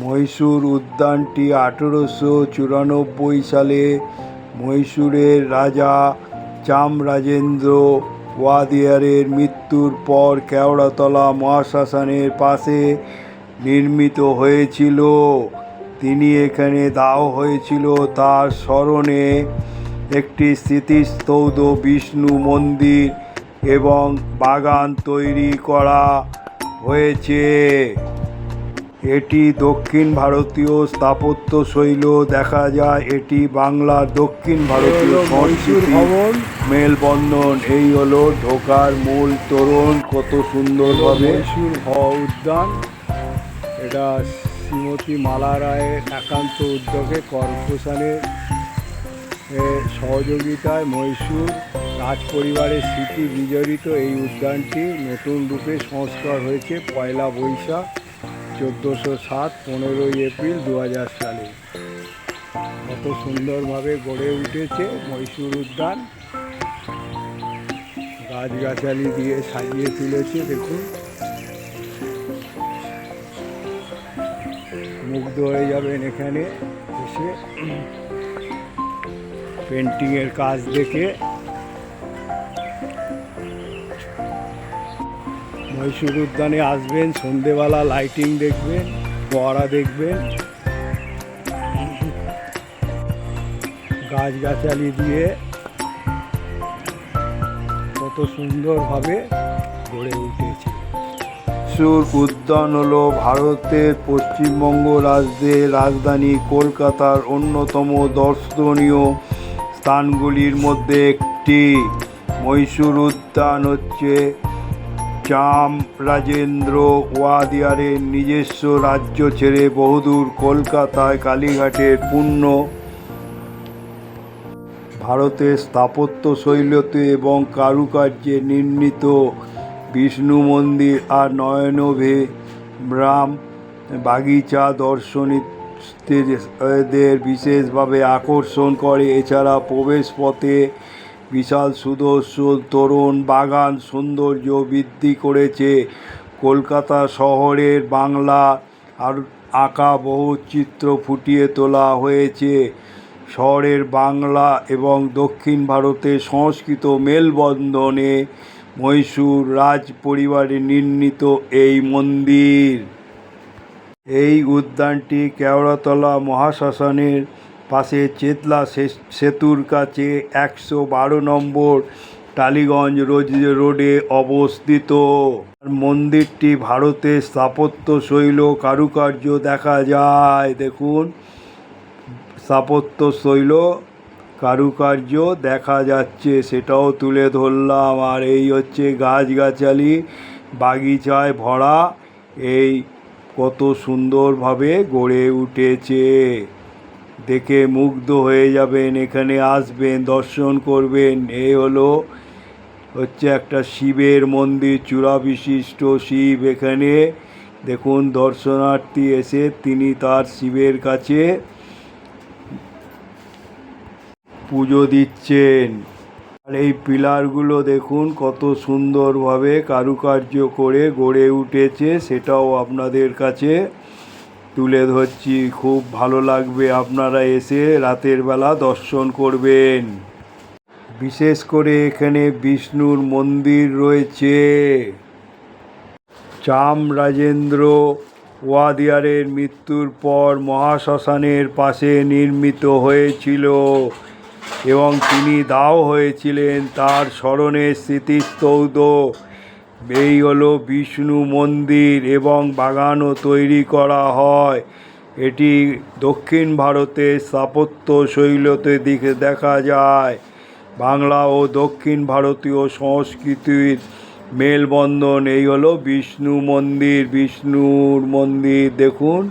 মহীশূর উদ্যানটি আঠেরোশো চুরানব্বই সালে মহীশূরের রাজা চামরাজেন্দ্র ওয়াদিয়ারের মৃত্যুর পর কেওড়াতলা মহাশ্মশানের পাশে নির্মিত হয়েছিল। তিনি এখানে দাহ হয়েছিল। তার স্মরণে একটি স্মৃতিস্তৌধ বিষ্ণু মন্দির এবং বাগান তৈরি করা হয়েছে। এটি দক্ষিণ ভারতীয় স্থাপত্য শৈল। দেখা যায় এটি বাংলার দক্ষিণ ভারতীয় সংস্কৃতি। মেলবন্ধন এই হলো ঢোকার মূল তোরণ। কত সুন্দরভাবে হওয়া উদ্যান। এটা শ্রীমতী মালা রায়ের একান্ত উদ্যোগে কর্পোরেশনের সহযোগিতায় মহীশূর রাজ পরিবারের স্মৃতি বিজড়িত এই উদ্যানটি নতুন রূপে সংস্কার হয়েছে পয়লা বৈশাখ। চোদ্দোশো সাত, পনেরোই এপ্রিল দু হাজার সালে। কত সুন্দরভাবে গড়ে উঠেছে মহীশূর উদ্যান। গাছগাছালি দিয়ে সাজিয়ে তুলেছে, দেখুন। মুগ্ধ হয়ে যাবেন এখানে এসে। পেন্টিংয়ের কাজ দেখে। মহীশূর উদ্যানে আসবেন, সন্ধেবেলা লাইটিং দেখবেন, ফোয়ারা দেখবেন। গাছগাছালি দিয়ে কত সুন্দরভাবে গড়ে উঠেছে। মহীশূর উদ্যান হলো ভারতের পশ্চিমবঙ্গ রাজ্যের রাজধানী কলকাতার অন্যতম দর্শনীয় স্থানগুলির মধ্যে একটি। মহীশূর উদ্যান হচ্ছে চাম রাজেন্দ্র ওয়াদিয়ারের নিজস্ব রাজ্য ছেড়ে বহুদূর কলকাতায়, কালীঘাটের পূর্ণ ভারতের স্থাপত্য শৈলতে এবং কারুকার্যে নির্মিত বিষ্ণু মন্দির আর নয়নভে রাম বাগিচা দর্শনীদের বিশেষভাবে আকর্ষণ করে। এছাড়া প্রবেশপথে বিশাল সুদর্শন তরুণ বাগান সৌন্দর্য বৃদ্ধি করেছে। কলকাতা শহরের বাংলা আর আঁকা বহু চিত্র ফুটিয়ে তোলা হয়েছে। শহরের বাংলা এবং দক্ষিণ ভারতের সংস্কৃত মেলবন্ধনে মহীশূর রাজ পরিবারে নির্মিত এই মন্দির। এই উদ্যানটি কেওড়াতলা মহাশ্মশানের পাশে চেতলা সেতুর কাছে একশো বারো নম্বর টালিগঞ্জ রোজ রোডে অবস্থিত। মন্দিরটি ভারতের স্থাপত্য শৈল কারুকার্য দেখা যায়। দেখুন, স্থাপত্য শৈল কারুকার্য দেখা যাচ্ছে। সেটাও তুলে ধরলাম। আর এই হচ্ছে গাছগাছালি, বাগিচায় ভরা। এই কত সুন্দরভাবে গড়ে উঠেছে। দেখে মুগ্ধ হয়ে যাবেন, এখানে আসবেন, দর্শন করবেন। এ হলো, হচ্ছে একটা শিবের মন্দির, চূড়া বিশিষ্ট শিব এখানে। দেখুন, দর্শনার্থী এসে তিনি তার শিবের কাছে পুজো দিচ্ছেন। আর এই পিলারগুলো দেখুন, কত সুন্দরভাবে কারুকার্য করে গড়ে উঠেছে, সেটাও আপনাদের কাছে তুলে ধরছি, খুব ভালো লাগবে আপনারা এসে রাতের বেলা দর্শন করবেন। বিশেষ করে এখানে বিষ্ণুর মন্দির রয়েছে। চাম রাজেন্দ্র ওয়াদিয়ারের মৃত্যুর পর মহাশ্মশানের পাশে নির্মিত হয়েছিল এবং তিনি দাও হয়েছিলেন তার স্মরণে স্মৃতিস্তৌধ। এই হলো বিষ্ণু মন্দির এবং বাগানও তৈরি করা হয়। এটি দক্ষিণ ভারতের স্থাপত্য শৈলতে দিকে দেখা যায়। বাংলা ও দক্ষিণ ভারতীয় সংস্কৃতির মেলবন্ধন, এই হলো বিষ্ণু মন্দির, বিষ্ণুর মন্দির। দেখুন,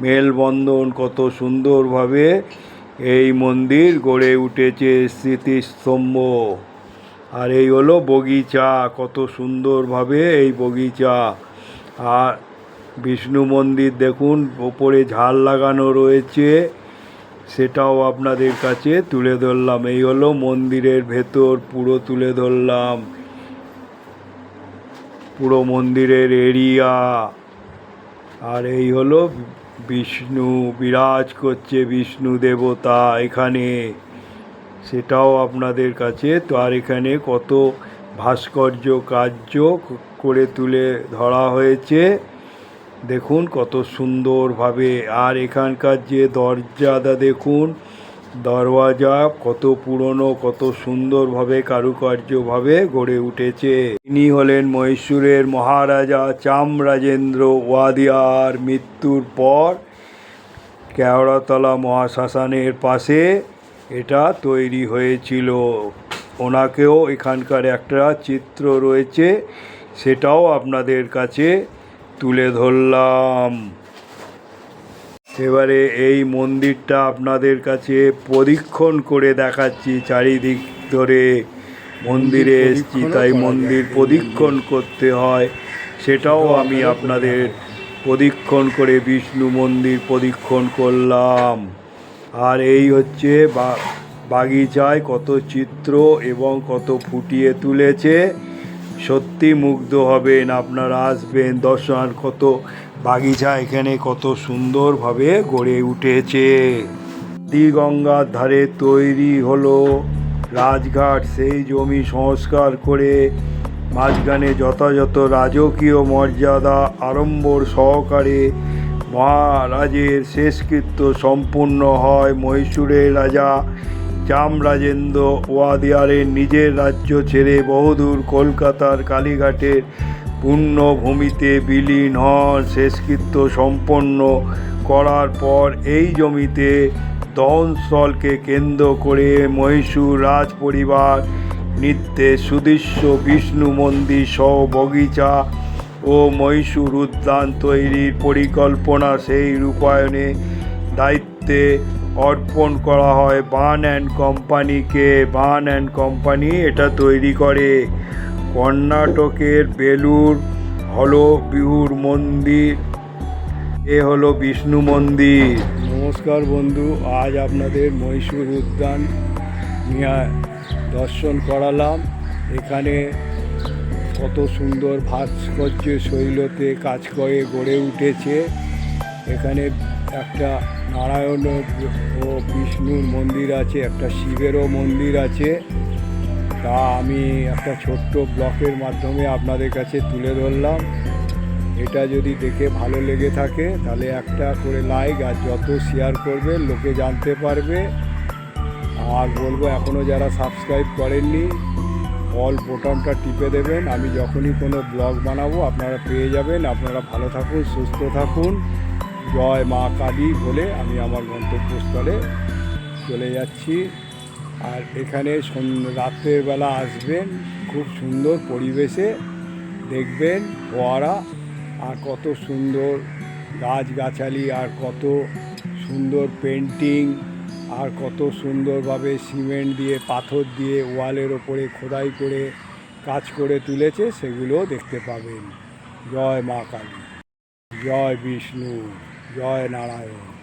মেলবন্ধন কত সুন্দরভাবে এই মন্দির গড়ে উঠেছে স্মৃতিস্তম্ভ। আর এই হলো বগিচা, কত সুন্দরভাবে এই বগিচা। আর বিষ্ণু মন্দির দেখুন, ওপরে ঝাল লাগানো রয়েছে, সেটাও আপনাদের কাছে তুলে ধরলাম। এই হলো মন্দিরের ভেতর, পুরো তুলে ধরলাম। পুরো মন্দিরের এরিয়া। আর এই হলো বিষ্ণু, বিরাজ করছে বিষ্ণু দেবতা এখানে। সেটাও আপনাদের কাছে। তো আর এখানে কত ভাস্কর্য কার্য করে তুলে ধরা হয়েছে। দেখুন কত সুন্দরভাবে। আর এখানকার যে দরজাটা দেখুন, দরওয়াজা কত পুরনো, কত সুন্দরভাবে, কারুকার্যভাবে গড়ে উঠেছে। ইনি হলেন মহীশূরের মহারাজা চামরাজেন্দ্র ওয়াদিয়ার মৃত্যুর পর কেওড়াতলা মহাশ্মশানের পাশে এটা তৈরি হয়েছিল। ওনাকেও এখানকার একটা চিত্র রয়েছে সেটাও আপনাদের কাছে তুলে ধরলাম। এবারে এই মন্দিরটা আপনাদের কাছে পরীক্ষণ করে দেখাচ্ছি চারিদিক ধরে। মন্দিরে এসেছি তাই মন্দির। প্রদক্ষিণ করতে হয়। সেটাও আমি আপনাদের প্রদক্ষিণ করে বিষ্ণু মন্দির প্রদক্ষিণ করলাম। আর এই হচ্ছে বাগিচায় কত চিত্র এবং কত ফুটিয়ে তুলেছে। সত্যি মুগ্ধ হবেন আপনারা, আসবেন দর্শন, কত বাগিচা এখানে কত সুন্দরভাবে গড়ে উঠেছে। গঙ্গার ধারে তৈরি হলো রাজঘাট, সেই জমি সংস্কার করে মাঝখানে যথাযথ রাজকীয় মর্যাদা, আড়ম্বর সহকারে মহারাজের শেষকৃত্য সম্পূর্ণ হয় মহীশূরের রাজা চামরাজেন্দ্র ওয়াদিয়ারের নিজের রাজ্য ছেড়ে বহুদূর কলকাতার কালীঘাটের পুণ্যভূমিতে বিলীন হন। শেষকৃত্য সম্পন্ন করার পর এই জমিতে দহনস্থলকে কেন্দ্র করে মহীশূর রাজ পরিবার নিত্যে সুদৃশ্য বিষ্ণু মন্দির সহ বগিচা ও মহীশূর উদ্যান তৈরির পরিকল্পনা সেই রূপায়ণে দায়িত্বে অর্পণ করা হয়। বান অ্যান্ড কোম্পানিকে, বান অ্যান্ড কোম্পানি এটা তৈরি করে। কর্ণাটকের বেলুর হলো বিহুর মন্দির। এ হলো বিষ্ণু মন্দির। নমস্কার বন্ধু, আজ আপনাদের মহীশূর উদ্যান নিয়ে দর্শন করালাম। এখানে কত সুন্দর ভাস্কর্য শৈলতে কাজ করে, গড়ে উঠেছে। এখানে একটা নারায়ণ ও বিষ্ণুর মন্দির আছে, একটা শিবেরও মন্দির আছে। তা আমি একটা ছোট্ট ব্লকের মাধ্যমে আপনাদের কাছে তুলে ধরলাম। এটা যদি দেখে ভালো লেগে থাকে, তাহলে একটা করে লাইক আর যত শেয়ার করবে, লোকে জানতে পারবে। আর বলব এখনও যারা সাবস্ক্রাইব করেননি অল বোতামটা টিপে দেবেন। আমি যখনই কোনো ব্লগ বানাবো, আপনারা পেয়ে যাবেন। আপনারা ভালো থাকুন, সুস্থ থাকুন। জয় মা কালী বলে আমি আমার গন্তব্যস্থলে চলে যাচ্ছি। আর এখানে রাত্রের বেলা আসবেন। খুব সুন্দর পরিবেশে দেখবেন ফোয়ারা। আর কত সুন্দর গাছগাছালি আর কত সুন্দর পেন্টিং আর কত সুন্দরভাবে সিমেন্ট দিয়ে, পাথর দিয়ে, ওয়ালের ওপরে খোদাই করে কাজ করে তুলেছে, সেগুলো দেখতে পাবেন। জয় মা কালী, জয় বিষ্ণু, জয় নারায়ণ।